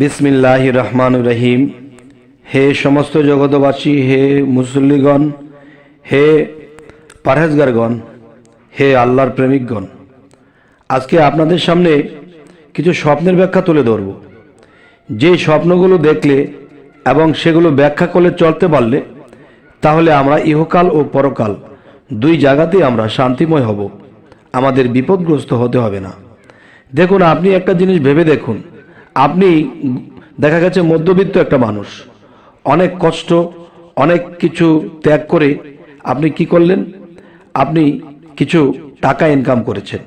বিসমিল্লাহ রহমান রহিম। হে সমস্ত জগতবাসী হে মুসল্লিগণ, হে পারহেজগারগণ, হে আল্লাহর প্রেমিকগণ, আজকে আপনাদের সামনে কিছু স্বপ্নের ব্যাখ্যা তুলে ধরব। যে স্বপ্নগুলো দেখলে এবং সেগুলো ব্যাখ্যা করে চলতে পারলে, তাহলে আমরা ইহকাল ও পরকাল দুই জায়গাতেই আমরা শান্তিময় হব। আমাদের বিপদগ্রস্ত হতে হবে না। দেখুন, আপনি একটা জিনিস ভেবে দেখুন। আপনি দেখা গেছে মধ্যবিত্ত একটা মানুষ। অনেক কষ্ট, অনেক কিছু ত্যাগ করে আপনি কি করলেন? আপনি কিছু টাকা ইনকাম করেছেন।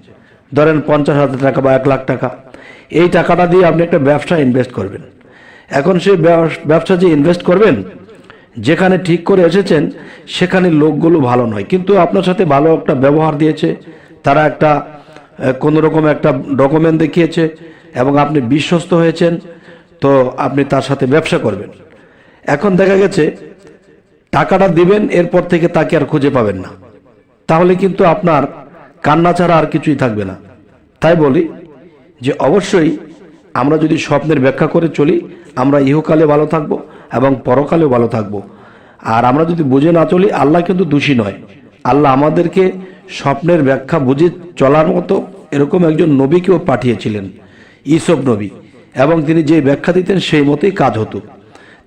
ধরেন পঞ্চাশ হাজার টাকা বা এক লাখ টাকা। এই টাকাটা দিয়ে আপনি একটা ব্যবসা ইনভেস্ট করবেন। এখন সেই ব্যবস- যে ইনভেস্ট করবেন, যেখানে ঠিক করে এসেছেন, সেখানে লোকগুলো ভালো নয়। কিন্তু আপনার সাথে ভালো একটা ব্যবহার দিয়েছে, তারা একটা কোনো রকম একটা ডকুমেন্ট দেখিয়েছে এবং আপনি বিশ্বস্ত হয়েছেন, তো আপনি তার সাথে ব্যবসা করবেন। এখন দেখা গেছে, টাকাটা দিবেন, এরপর থেকে তাকে আর খুঁজে পাবেন না। তাহলে কিন্তু আপনার কান্না ছাড়া আর কিছুই থাকবে না। তাই বলি যে অবশ্যই আমরা যদি স্বপ্নের ব্যাখ্যা করে চলি, আমরা ইহকালে ভালো থাকব এবং পরকালেও ভালো থাকব। আর আমরা যদি বুঝে না চলি, আল্লাহ কিন্তু দোষী নয়। আল্লাহ আমাদেরকে স্বপ্নের ব্যাখ্যা বুঝে চলার মতো এরকম একজন নবীকেও পাঠিয়েছিলেন। ইসব নবী। এবং তিনি যে ব্যাখ্যা দিতেন সেই মতেই কাজ হতো।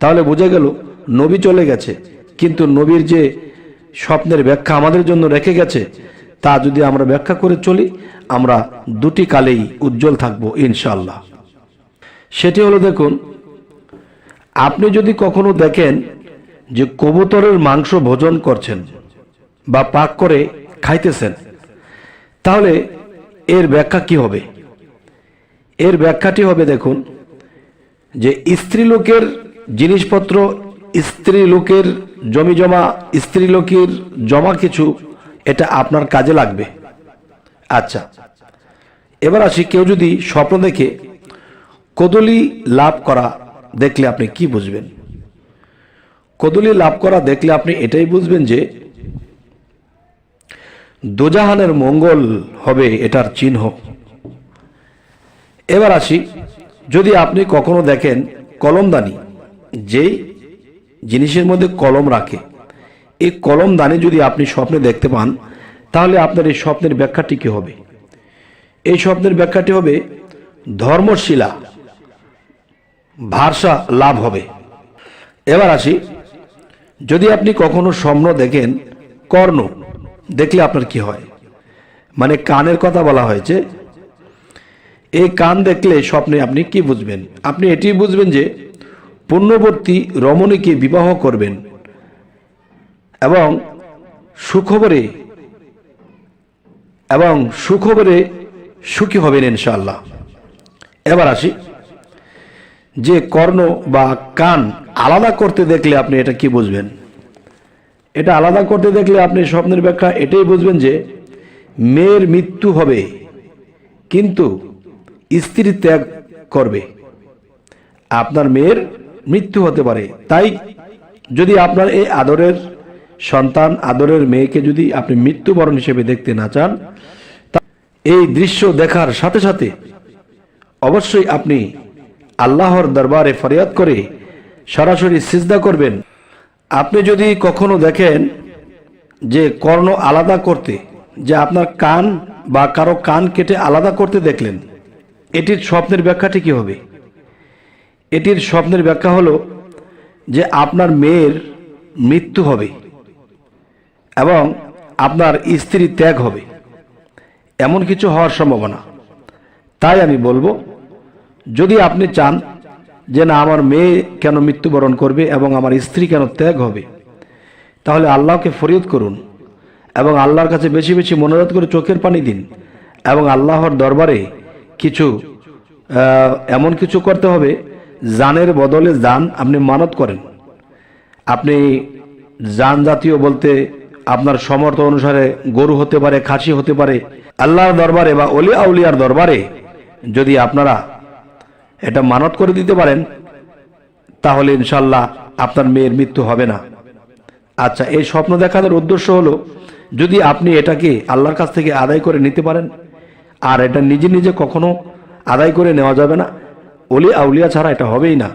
তাহলে বোঝা গেল, নবী চলে গেছে, কিন্তু নবীর যে স্বপ্নের ব্যাখ্যা আমাদের জন্য রেখে গেছে, তা যদি আমরা ব্যাখ্যা করে চলি, আমরা দুটি কালেই উজ্জ্বল থাকব ইনশাল্লাহ সেটি হলো দেখুন, আপনি যদি কখনো দেখেন যে কবুতরের মাংস ভোজন করছেন বা পাক করে খাইতেছেন, তাহলে এর ব্যাখ্যা কি হবে? এর ব্যাখ্যাটি হবে দেখুন, যে স্ত্রী লোকের জিনিসপত্র স্ত্রী লোকের জমি জমা স্ত্রী লোকের জমা কিছু, এটা আপনার কাজে লাগবে। আচ্ছা এবার আসি কেউ যদি স্বপ্ন দেখে কদলি লাভ করা দেখলে আপনি কি বুঝবেন? কদলি লাভ করা দেখলে আপনি এটাই বুঝবেন যে দোজাহানের মঙ্গল হবে এটার চিহ্ন। এবার আসি, যদি আপনি কখনো দেখেন কলমদানি, যেই জিনিসের মধ্যে কলম রাখে, এই কলমদানি যদি আপনি স্বপ্নে দেখতে পান, তাহলে আপনার এই স্বপ্নের ব্যাখ্যাটি কি হবে? এই স্বপ্নের ব্যাখ্যাটি হবে, ধর্মশিলা ভারসা লাভ হবে। এবার আসি, যদি আপনি কখনো স্বপ্ন দেখেন, কর্ণ, দেখলে আপনার কি হয়? মানে কানের কথা বলা হয়েছে এই কান দেখলে স্বপ্নে আপনি কি বুঝবেন? আপনি এটি বুঝবেন যে পূর্ণবর্তী রমণীকে বিবাহ করবেন এবং সুখবরে এবং সুখবরে সুখী হবেন ইনশাআল্লাহ। এবার আসি। যে কর্ণ বা কান আলাদা করতে দেখলে আপনি এটা কি বুঝবেন? এটা আলাদা করতে দেখলে আপনি স্বপ্নের ব্যাখ্যা এটাই বুঝবেন যে মেয়ের মৃত্যু হবে, কিন্তু স্ত্রী ত্যাগ করবে। আপনার মেয়ের মৃত্যু হতে পারে। তাই যদি আপনার এই আদরের সন্তান, আদরের মেয়েকে যদি আপনি মৃত্যুবরণ হিসেবে দেখতে না চান এই দৃশ্য দেখার সাথে সাথে অবশ্যই আপনি আল্লাহর দরবারে ফরিয়াদ করে সরাসরি সিজদা করবেন। আপনি যদি কখনো দেখেন যে কর্ণ আলাদা করতে, যে আপনার কান বা কারও কান কেটে আলাদা করতে দেখলেন এটির স্বপ্নের ব্যাখ্যাটি কি হবে? এটির স্বপ্নের ব্যাখ্যা হলো যে আপনার মেয়ের মৃত্যু হবে এবং আপনার স্ত্রী ত্যাগ হবে। এমন কিছু হওয়ার সম্ভাবনা। তাই আমি বলব, যদি আপনি চান যে না, আমার মেয়ে কেন মৃত্যুবরণ করবে এবং আমার স্ত্রী কেন ত্যাগ হবে, তাহলে আল্লাহকে ফরিয়ত করুন এবং আল্লাহর কাছে বেশি বেশি মনোরোধ করে চোখের পানি দিন এবং আল্লাহর দরবারে কিছু এমন কিছু করতে হবে, জানের বদলে জান আপনি মানত করেন। আপনি জান জাতীয় বলতে আপনার সমর্থ অনুসারে গরু হতে পারে, খাসি হতে পারে, আল্লাহর দরবারে বা অলি আউলিয়ার দরবারে যদি আপনারা এটা মানত করে দিতে পারেন, তাহলে ইনশাল্লাহ আপনার মেয়ের মৃত্যু হবে না। আচ্ছা এই স্বপ্ন দেখানোর উদ্দেশ্য হলো, যদি আপনি এটাকে আল্লাহর কাছ থেকে আদায় করে নিতে পারেন, আর এটা নিজে নিজে কখনো আদায় করে নেওয়া যাবে না। অলি আউলিয়া ছাড়া এটা হবেই না।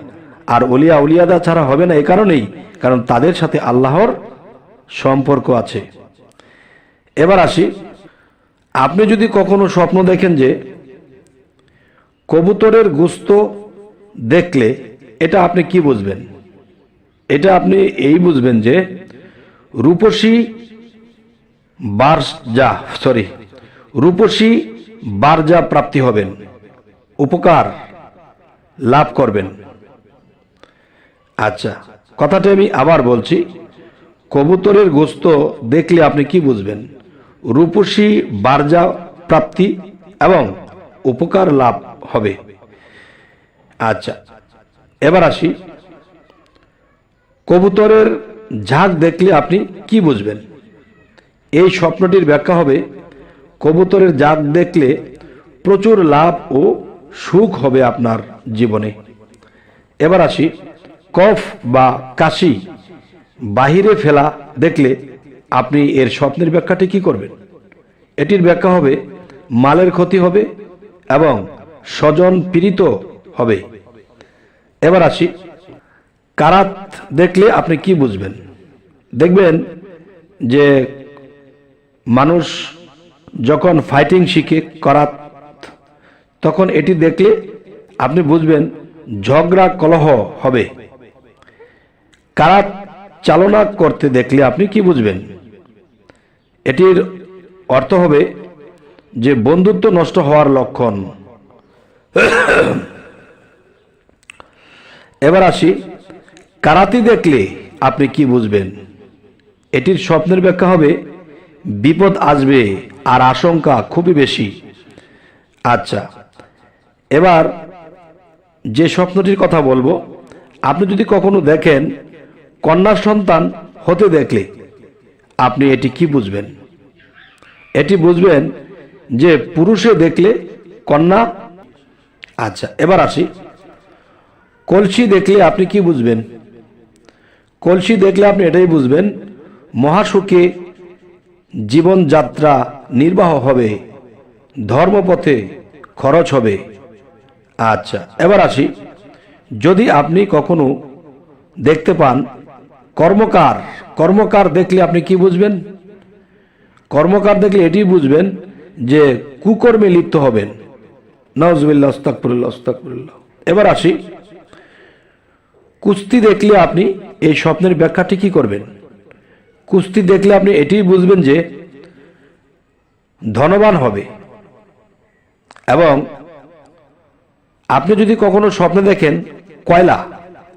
আর অলি আউলিয়াদা ছাড়া হবে না এ কারণেই, কারণ তাদের সাথে আল্লাহর সম্পর্ক আছে। এবার আসি, আপনি যদি কখনো স্বপ্ন দেখেন যে কবুতরের গুস্ত দেখলে এটা আপনি কি বুঝবেন? এটা আপনি এই বুঝবেন যে রূপসী বারজা সরি রূপসী বারজা প্রাপ্তি হবেন। উপকার লাভ করবেন। আচ্ছা কথাটা আমি আবার বলছি, কবুতরের গোস্ত দেখলে আপনি কি বুঝবেন? রূপসী বারজা প্রাপ্তি এবং উপকার লাভ হবে। আচ্ছা এবার আসি। কবুতরের ঝাঁক দেখলে আপনি কি বুঝবেন? এই স্বপ্নটির ব্যাখ্যা হবে, কবুতরের জাত দেখলে প্রচুর লাভ ও সুখ হবে আপনার জীবনে। এবার আসি, কফ বা কাশি বাহিরে ফেলা দেখলে আপনি এর স্বপ্নের ব্যাখ্যাটি কি করবেন? এটির ব্যাখ্যা হবে, মালের ক্ষতি হবে এবং স্বজন পীড়িত হবে। এবার আসি, কারাত দেখলে আপনি কি বুঝবেন? দেখবেন যে মানুষ যখন ফাইটিং শিখে, করাত তখন এটি দেখলে আপনি বুঝবেন ঝগড়া কলহ হবে। কারাত চালনা করতে দেখলে আপনি কি বুঝবেন? এটির অর্থ হবে যে বন্ধুত্ব নষ্ট হওয়ার লক্ষণ। এবার আসি, কারাতি দেখলে আপনি কি বুঝবেন? এটির স্বপ্নের ব্যাখ্যা হবে, বিপদ আসবে আর আশঙ্কা খুবই বেশি। আচ্ছা এবার যে স্বপ্নটির কথা বলব, আপনি যদি কখনো দেখেন কন্যা সন্তান হতে দেখলে, আপনি এটি কি বুঝবেন? এটি বুঝবেন যে পুরুষে দেখলে কন্যা আচ্ছা এবার আসি। কলসি দেখলে আপনি কি বুঝবেন? কলসি দেখলে আপনি এটাই বুঝবেন, মহাসুখে জীবনযাত্রা নির্বাহ হবে, ধর্মপথে খরচ হবে আচ্ছা এবার আসি। যদি আপনি কখনো দেখতে পান কর্মকার কর্মকার দেখলে আপনি কি বুঝবেন? কর্মকার দেখলে এটি বুঝবেন যে কুকর্মে লিপ্ত হবেন। নজবিল্লা অস্তাকপুরুল্লাহ অস্তাকপুরুল্লাহ এবার আসি। কুস্তি দেখলে আপনি এই স্বপ্নের ব্যাখ্যাটি কি করবেন? কুস্তি দেখলে আপনি এটি বুঝবেন যে ধনবান হবে এবং আপনি যদি কখনো স্বপ্নে দেখেন কয়লা,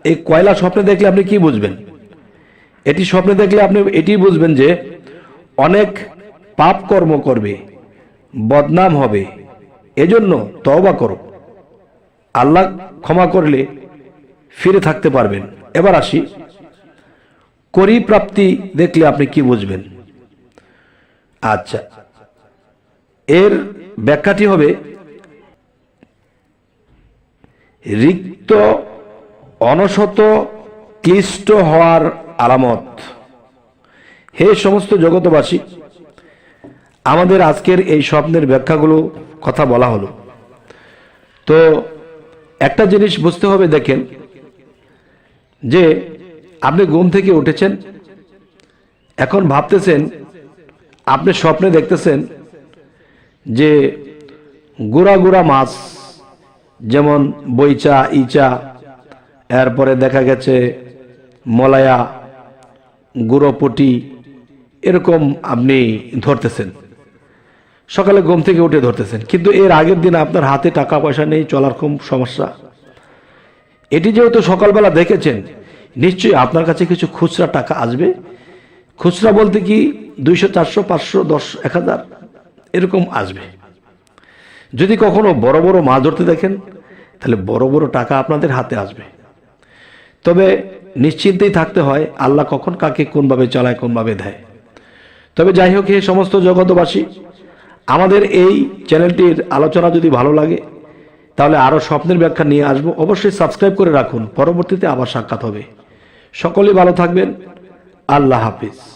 এই কয়লা স্বপ্নে দেখলে আপনি কি বুঝবেন? এটি স্বপ্নে দেখলে আপনি এটি বুঝবেন যে অনেক পাপ কর্ম করবে, বদনাম হবে, এজন্য তওবা করো। আল্লাহ ক্ষমা করলে ফিরে থাকতে পারবেন। এবার আসি, করি প্রাপ্তি দেখলে আপনি কি বুঝবেন? আচ্ছা এর ব্যাখ্যাটি হবে রিক্ত, অনশত, ক্লিষ্ট হওয়ার আলামত। হে সমস্ত জগতবাসী আমাদের আজকের এই স্বপ্নের ব্যাখ্যাগুলো কথা বলা হলো। তো একটা জিনিস বুঝতে হবে, দেখেন, যে আপনি ঘুম থেকে উঠেছেন, এখন ভাবতেছেন, আপনি স্বপ্নে দেখতেছেন যে গুড়া গুড়া মাছ যেমন বইচা, ইচা, এরপরে দেখা গেছে মলায়া, গুঁড়োপটি, এরকম আপনি ধরতেছেন। সকালে ঘুম থেকে উঠে ধরতেছেন। কিন্তু এর আগের দিন আপনার হাতে টাকা পয়সা নেই, চলার খুব সমস্যা। এটি যেহেতু সকালবেলা দেখেছেন, নিশ্চয়ই আপনার কাছে কিছু খুচরা টাকা আসবে। খুচরা বলতে কি, দুইশো, চারশো, পাঁচশো, দশ, এক হাজার, এরকম আসবে। যদি কখনো বড় বড় মাছ ধরতে দেখেন, তাহলে বড় বড় টাকা আপনাদের হাতে আসবে। তবে নিশ্চিন্তেই থাকতে হয়, আল্লাহ কখন কাকে কোনভাবে চালায় কোনভাবে দেয়। তবে যাই হোক এই সমস্ত জগতবাসী আমাদের এই চ্যানেলটির আলোচনা যদি ভালো লাগে, তাহলে আরও স্বপ্নের ব্যাখ্যা নিয়ে আসব। অবশ্যই সাবস্ক্রাইব করে রাখুন। পরবর্তীতে আবার সাক্ষাৎ হবে। সকলেই ভালো থাকবেন। আল্লাহ হাফিজ।